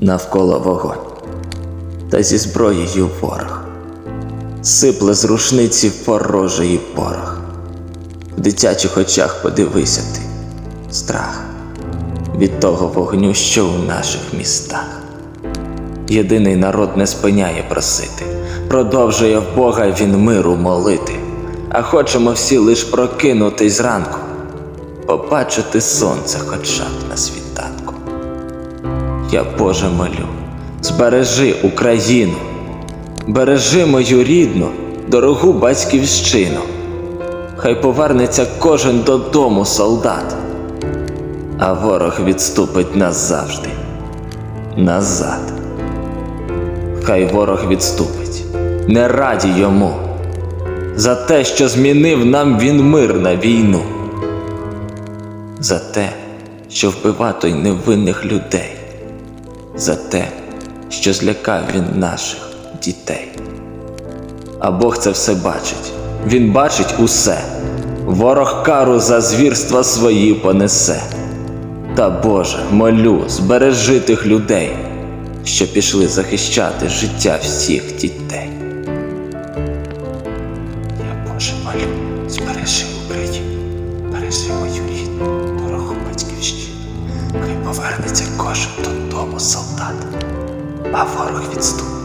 навколо вогонь, та зі зброєю ворог. Сипле з рушниці порожий порох. В дитячих очах подивися ти, страх від того вогню, що у наших містах. Єдиний народ не спиняє просити, продовжує в Бога він миру молити, а хочемо всі лиш прокинутись зранку, побачити сонце хоча б на світанку. Я Боже молю, збережи Україну, бережи мою рідну, дорогу батьківщину. Хай повернеться кожен додому солдат, а ворог відступить назавжди, назад. Хай ворог відступить, не раді йому, за те, що змінив нам він мир на війну, за те, що вбивав той невинних людей, за те, що злякав він наших дітей. А Бог це все бачить, Він бачить усе, ворог кару за звірства свої понесе. Та Боже, молю, збережи тих людей, що пішли захищати життя всіх дітей. Я Боже молю, збережи Україну, бережи мою повернеться кожен додому солдат, а ворог відступить.